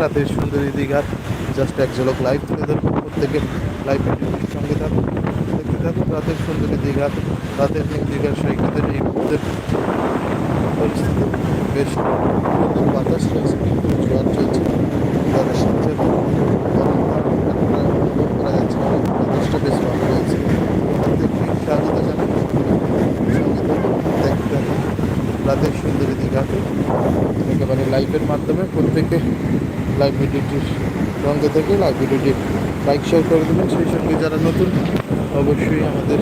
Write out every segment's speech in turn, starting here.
রাতের সুন্দরী দীঘার জাস্ট এক ঝলক লাইভ তুলে ধরবো প্রত্যেকে লাইভ সঙ্গে থাকুন, দেখতে থাকুন রাতের সুন্দরী দীঘার রাতের নিউ দীঘার সৈকতের এই মুহূর্তের পরিস্থিতি বেশ বাতাস রয়েছে, কিন্তু জোয়ার চলছে। জোয়ারের সাথে করা বেশ ভালো রাতের সুন্দরী দীঘাকে একেবারে লাইভের মাধ্যমে প্রত্যেকে লাইভ ভিডিওটির সঙ্গে থেকে লাইভ ভিডিওটি লাইক শেয়ার করে দেবেন। সেই সঙ্গে যারা নতুন, অবশ্যই আমাদের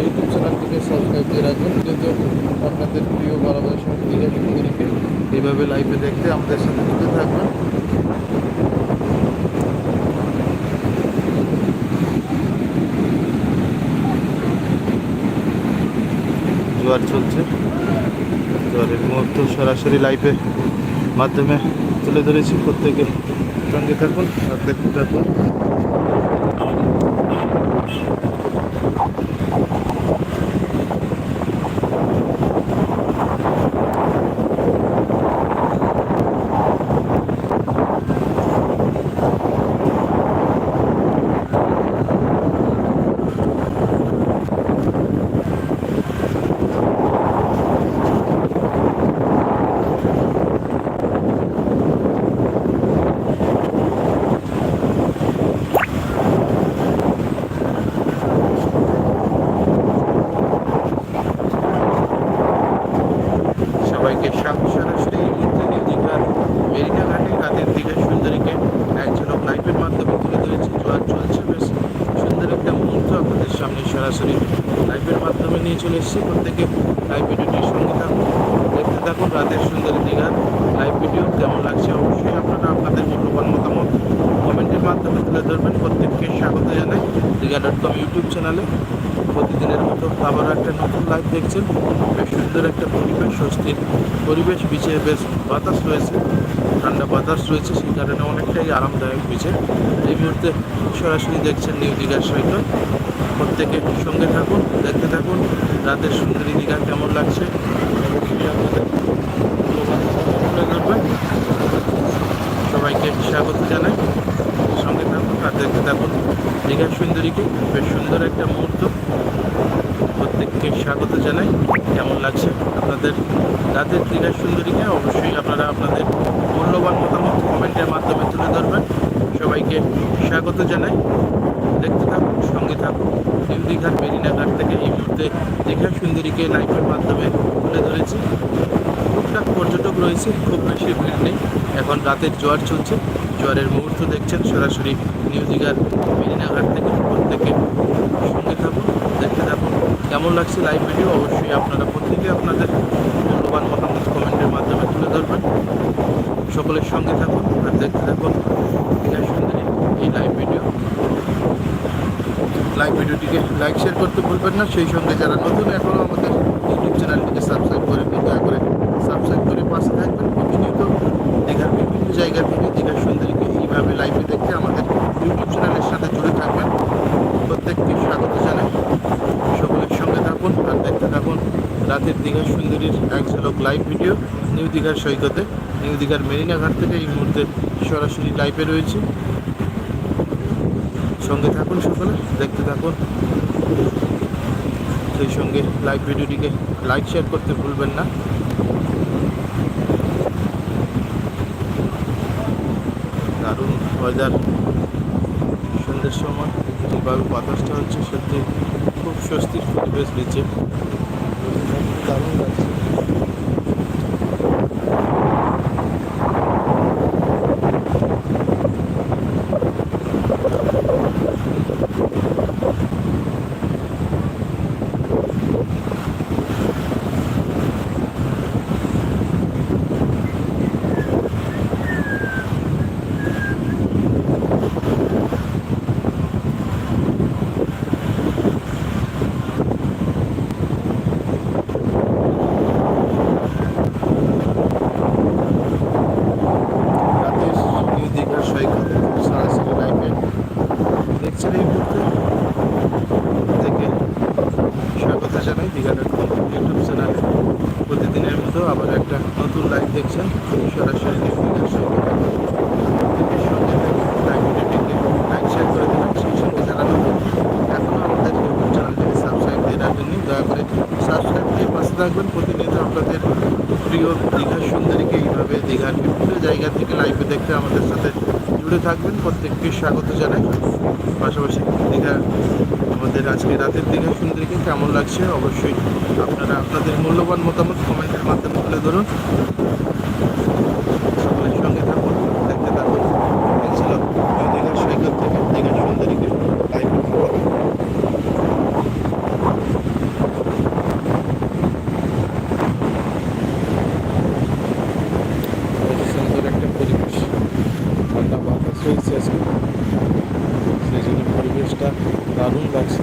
ইউটিউব চ্যানেলটিকে সাবস্ক্রাইব দিয়ে রাখবেন। যেহেতু আপনাদের প্রিয় বরাবর সঙ্গে দীঘা সুন্দরীকে এইভাবে লাইভে দেখতে আমাদের সাথে যুক্ত থাকবেন। জোয়ার চলছে। জোয়ারের মুহূর্ত সরাসরি লাইভে মাধ্যমে তুলে ধরেছি প্রত্যেকে। সঙ্গে থাকুন আর দেখতে থাকুন সবাইকে স্বাগত সরাসরি এই মুহূর্তে নিউ দীঘার মেরিনা ঘাটে রাতের দীঘার সুন্দরীকে এক ঝলক লাইভের মাধ্যমে তুলে ধরেছি জোয়ার চলছে বেশ সুন্দর একটা মুহূর্ত আপনাদের সামনে সরাসরি লাইভের মাধ্যমে নিয়ে চলে এসেছি। প্রত্যেকে লাইভ ভিডিওটির সঙ্গে থাকুন, দেখতে থাকুন রাতের সুন্দরী দীঘার লাইভ ভিডিও কেমন লাগছে অবশ্যই আপনারা আপনাদের মূল্যবান মতামত কমেন্টের মাধ্যমে তুলে ধরবেন। প্রত্যেককে স্বাগত জানাই দীঘা ডট কম ইউটিউব চ্যানেলে প্রতিদিনের মতো আবার একটা নতুন লাইভ দেখছেন। বেশ সুন্দর একটা পরিবেশ, স্বস্তির পরিবেশ বিচে বেশ বাতাস রয়েছে। ঠান্ডা বাতাস রয়েছে, সেই কারণে অনেকটাই আরামদায়ক বিচে এই মুহূর্তে সরাসরি দেখছেন নিউ দীঘার সৈকত। প্রত্যেকে সঙ্গে থাকুন, দেখতে রাতের সুন্দরী দীঘা কেমন লাগছে? তুলে ধরবেন সবাইকে স্বাগত জানাই। সঙ্গে থাকুন আর দেখতে থাকুন। দীঘার সুন্দরীকে বেশ সুন্দর একটা মুহূর্ত। প্রত্যেককে স্বাগত জানাই। কেমন লাগছে আপনাদের রাতের দীঘার সুন্দরীকে? অবশ্যই আপনারা আপনাদের মূল্যবান মতামত কমেন্টের মাধ্যমে তুলে ধরবেন। সবাইকে স্বাগত জানাই। দেখতে থাকুন, সঙ্গে থাকুন। দীঘার মেরিনা ঘাট থেকে এই মুহূর্তে দীঘার সুন্দরীকে লাইভের মাধ্যমে তুলে ধরেছি, টুকটাক পর্যটক রয়েছে, খুব বেশি ভিড় নেই। এখন রাতের জোয়ার চলছে, জোয়ারের মুহূর্ত দেখছেন সরাসরি নিউ দীঘার মেরিনাঘাট থেকে প্রত্যেকে। সঙ্গে থাকুন, দেখতে থাকুন, কেমন লাগছে লাইভ ভিডিও অবশ্যই আপনারা প্রত্যেকে আপনাদের মূল্যবান মতামত কমেন্টের মাধ্যমে তুলে ধরবেন। সকলের সঙ্গে থাকুন আর দেখতে থাকুন দীঘা সুন্দরী এই লাইভ ভিডিও লাইভ ভিডিওটিকে লাইক শেয়ার করতে ভুলবেন না। সেই সঙ্গে যারা নতুন, এখনও আমাদের ইউটিউব চ্যানেলটিকে সাবস্ক্রাইব করে দয়া করে সাবস্ক্রাইব করে পাশে থাকবেন। প্রতিনিয়ত দীঘার বিভিন্ন জায়গা থেকে দীঘার সুন্দরীকে এইভাবে লাইভে দেখতে আমাদের ইউটিউব চ্যানেলের সাথে জুড়ে থাকবেন। প্রত্যেককে স্বাগত জানাই। সকলের সঙ্গে থাকুন আর দেখতে থাকুন রাতের দীঘার সুন্দরীর এক ঝলক লাইভ ভিডিও নিউ দীঘার সৈকতে। নিউ দীঘার মেরিনা ঘাট থেকে এই মুহূর্তে সরাসরি লাইভে রয়েছে। সঙ্গে থাকুন সকলে, দেখতে থাকুন। সেই সঙ্গে লাইভ ভিডিওটিকে লাইক শেয়ার করতে ভুলবেন না। দারুণ ওয়েদার সন্ধ্যের সময় যেভাবে বাতাসটা হচ্ছে সত্যি খুব স্বস্তির পরিবেশ দিচ্ছে। দারুণ লাগছে হচ্ছেন এই মুহূর্তে থেকে স্বাগত জানাই দীঘা ইউটিউব চ্যানেলে। প্রতিদিনের মতো আবার একটা নতুন লাইভ দেখছেন। সরাসরি থাকবেন। প্রত্যেককে স্বাগত জানাই। পাশাপাশি দীঘা, আমাদের আজকে রাতের দীঘা সুন্দরীকে কেমন লাগছে অবশ্যই আপনারা আপনাদের মূল্যবান মতামত কমেন্টের মাধ্যমে তুলে ধরুন। সকলের সঙ্গে থেকে সুন্দর একটা পরিবেশ। রয়েছে আজকে। সেই জন্য পরিবেশটা দারুণ লাগছে।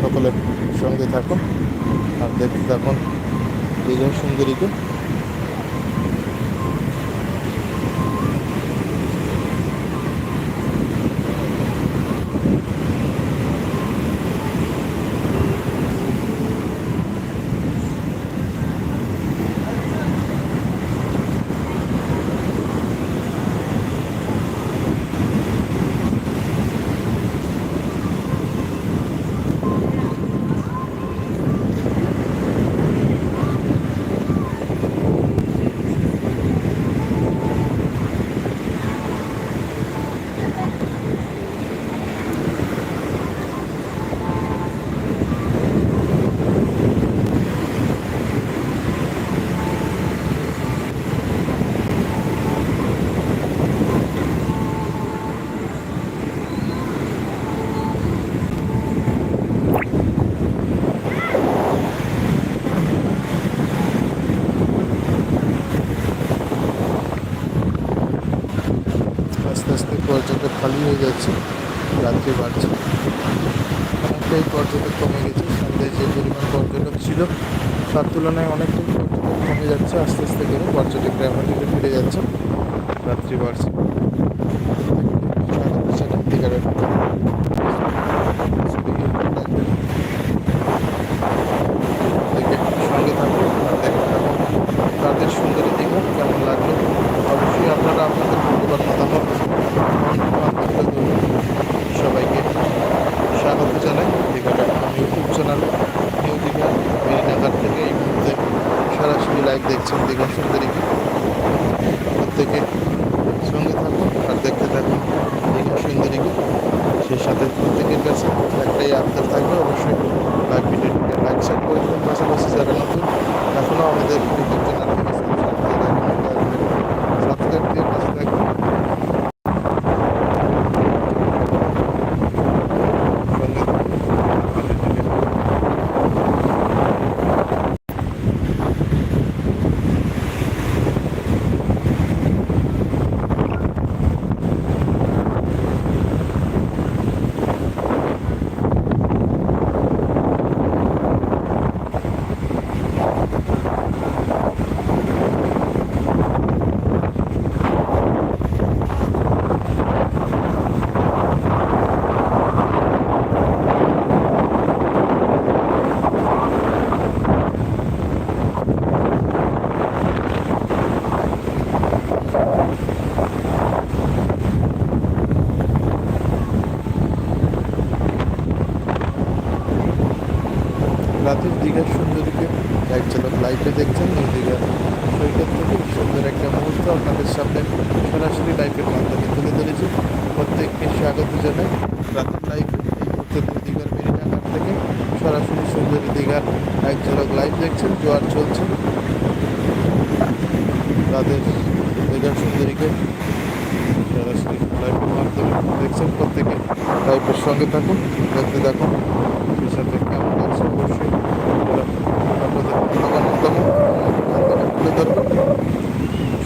সকলের সঙ্গে থাকুন আর দেখতে থাকুন। দীঘা সুন্দরীকে আস্তে আস্তে পর্যটক খালি হয়ে যাচ্ছে রাত্রি পাচ্ছি অনেকটাই পর্যটক কমে গেছে, সন্ধ্যায় যে পরিমাণ পর্যটক ছিল, তার তুলনায় অনেকটাই পর্যটক কমে যাচ্ছে, আস্তে আস্তে করে পর্যটকরা এখন দিকে ফিরে যাচ্ছে। রাত্রি বাড়ছে জানাই দীঘার দেখে সঙ্গে থাকুন আর দেখতে থাকুন তাদের সুন্দরী দীঘা কেমন লাগল অবশ্যই আপনারা আপনাদের মূল্যবান মতামত কমেন্টের মাধ্যমে দেবেন। সবাইকে স্বাগত জানাই Digha dot com YouTube channel new Digha Marinaghat থেকে এই মুহূর্তে সরাসরি লাইভ দেখছেন দীঘা সুন্দরীকে প্রত্যেকে সঙ্গে থাকুন আর দেখতে থাকুন দীঘা সুন্দরীকে সেই সাথে প্রত্যেকের কাছে একটাই আবদার থাকবে অবশ্যই লাইভ ভিডিওটিকে লাইক শেয়ার করে দেবেন পাশাপাশি যারা নতুন এখনও আমাদের ইউটিউব চ্যানেলটিকে সাবস্ক্রাইব দিয়ে পাশে থাকবেন সঙ্গে রাতের দীঘার সুন্দরীকে এক ঝলক লাইভে দেখছেন এই দীঘার সৈকত থেকে সুন্দর একটা মুহূর্ত আপনাদের সামনে মাধ্যমে তুলে ধরেছি। প্রত্যেককে স্বাগত জানাই। রাতের লাইভে এই মুহূর্তে দীঘার মেরিনা ঘাট থেকে সরাসরি সুন্দরী দীঘার এক ঝলক লাইভ দেখছেন, জোয়ার চলছে। রাতের দীঘার সুন্দরীকে সরাসরি লাইভের মাধ্যমে দেখছেন। প্রত্যেকে লাইভের সঙ্গে থাকুন, দেখতে থাকুন।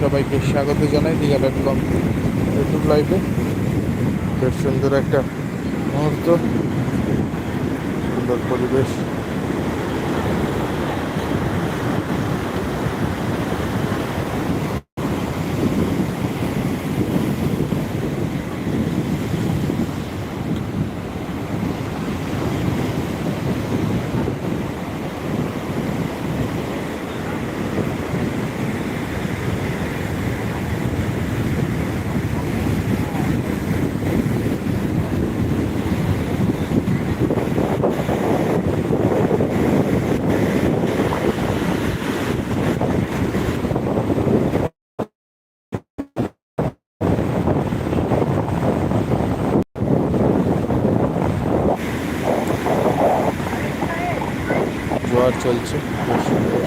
সবাইকে স্বাগত জানাই দীঘা ডট কম ইউটিউব লাইভে বেশ সুন্দর একটা মুহূর্ত। সুন্দর পরিবেশ। জোয়ার চলছে। বেশ সুন্দর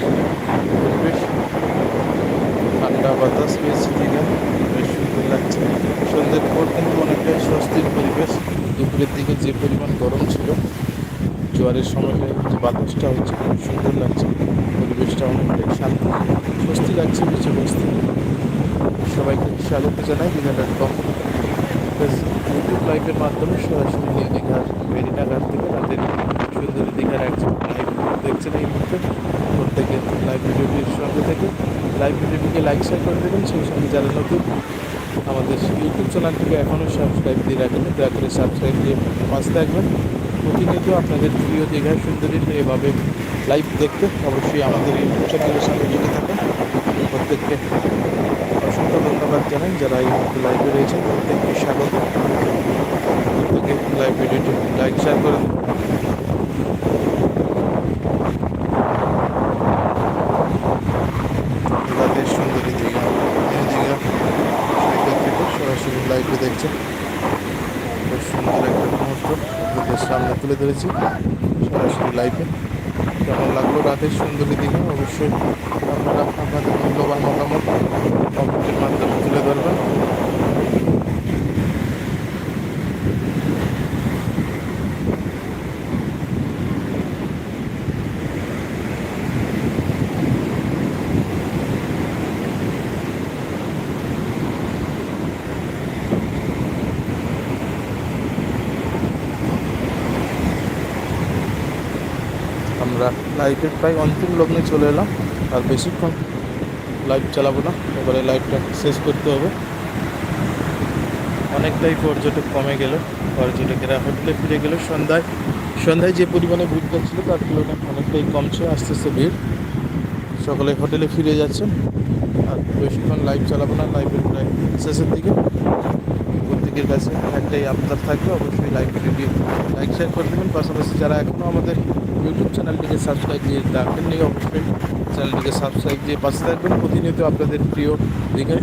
পরিবেশ ঠান্ডা বাতাস পেয়েছি দীঘা বেশ সুন্দর লাগছে। সন্ধ্যের পর কিন্তু অনেকটাই স্বস্তির পরিবেশ। দুপুরের দিকে যে পরিমাণ গরম ছিল, জোয়ারের সময় যে বাতাসটা হচ্ছে খুব সুন্দর লাগছে। পরিবেশটা অনেকটাই শান্ত। স্বস্তি লাগছে বেঁচে বসতে। সবাইকে স্বাগত জানাই দীঘা ডট কম ইউটিউব লাইভের মাধ্যমে সরাসরি নিয়ে দীঘার, মেরিনা ঘাট থেকে রাতের সুন্দরী দীঘার একজন দেখছেন এই মুহূর্তে, প্রত্যেকে লাইভ ভিডিওটির সঙ্গে থেকে। লাইভ ভিডিওটিকে লাইক শেয়ার করে দেবেন, সেই সঙ্গে যারা নতুন আমাদের ইউটিউব চ্যানেলটিকে এখনও সাবস্ক্রাইব দিয়ে রাখেন দয়া করে সাবস্ক্রাইব দিয়ে পাশে থাকবেন। প্রতিনিয়ত আপনাদের প্রিয় দীঘার সুন্দরীর এভাবে লাইভ দেখতে অবশ্যই আমাদের ইউটিউব চ্যানেলের সঙ্গে জুড়ে থাকেন। প্রত্যেককে অসংখ্য ধন্যবাদ জানাই যারা এই মুহূর্তে লাইভে রয়েছেন। প্রত্যেককে স্বাগত। প্রত্যেকে লাইভ ভিডিওটি লাইক শেয়ার করে দেবেন রাতের সুন্দরী দীঘা এই দীঘা সৈকত থেকে সরাসরি লাইভে দেখছেন খুব সুন্দর একটা মুহূর্ত আপনাদের সামনে তুলে ধরেছি সরাসরি লাইভে কেমন লাগল রাতের সুন্দরী দিনে? অবশ্যই আপনারা আপনাদের মূল্যবান মতামত কমেন্টের মাধ্যমে তুলে ধরবেন। লাইভের প্রায় অন্তিম লগ্নে চলে এলাম। আর বেশিক্ষণ লাইভ চালাবো না। এবারে লাইভটা শেষ করতে হবে। অনেকটাই পর্যটক কমে গেল। পর্যটকেরা হোটেলে ফিরে গেল। সন্ধ্যায় সন্ধ্যায় যে পরিমাণে ভিড় ছিল তার তুলনায় অনেকটাই কমছে। আস্তে আস্তে ভিড়। সকলে হোটেলে ফিরে যাচ্ছেন। আর বেশিক্ষণ লাইভ চালাবো না। লাইভের প্রায় শেষের দিকে। প্রত্যেকের কাছে একটাই আপনার থাকবে। অবশ্যই লাইভ ভিডিও লাইক শেয়ার করে দেবেন। পাশাপাশি যারা এখনও আমাদের ইউটিউব চ্যানেলটিকে সাবস্ক্রাইব দিয়ে রাখেননি অবশ্যই চ্যানেলটিকে সাবস্ক্রাইব দিয়ে পাশে থাকবেন। প্রতিনিয়ত আপনাদের প্রিয় দীঘার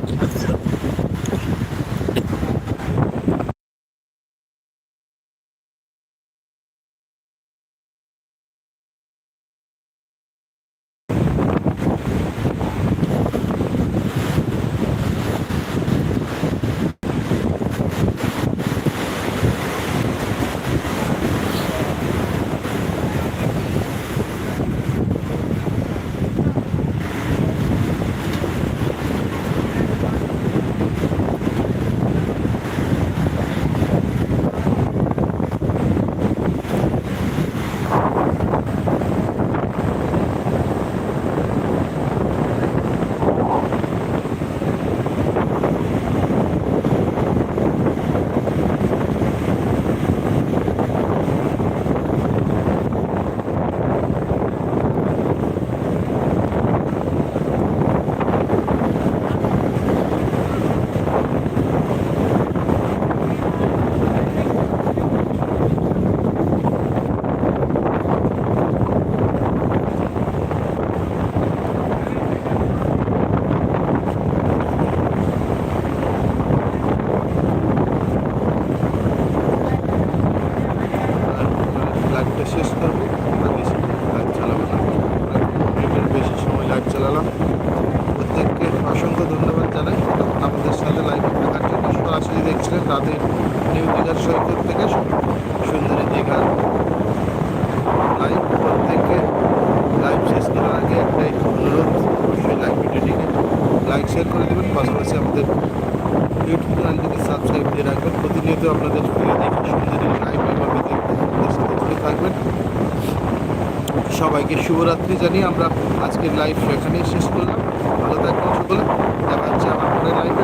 সবাইকে শুভরাত্রি জানিয়ে আমরা আজকের লাইভ এখানেই শেষ করলাম। ভালো থাকবেন সকলে। দেখা হচ্ছে আমার পরের লাইভে